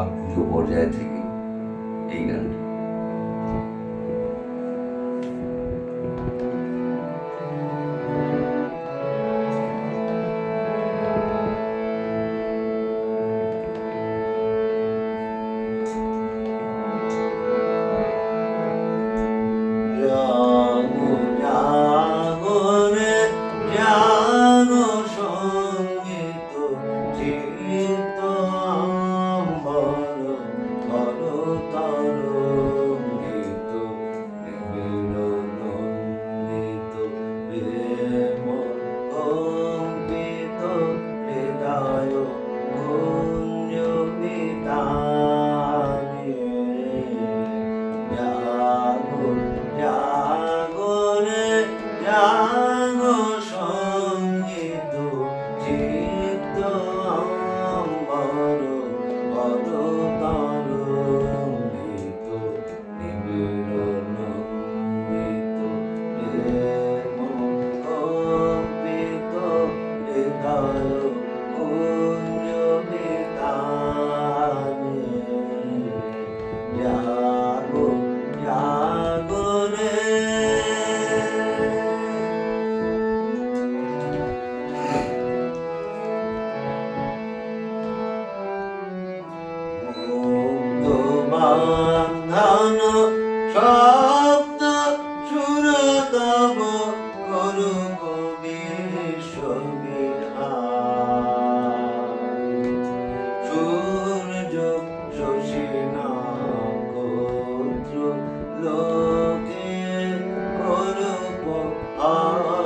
আর পুজো পর্যায় থেকে এই গানটি। সন্ধান শব্দ সুরতম করু কবির সূর্য শশী নক্ষত্র লোকে করুপ আর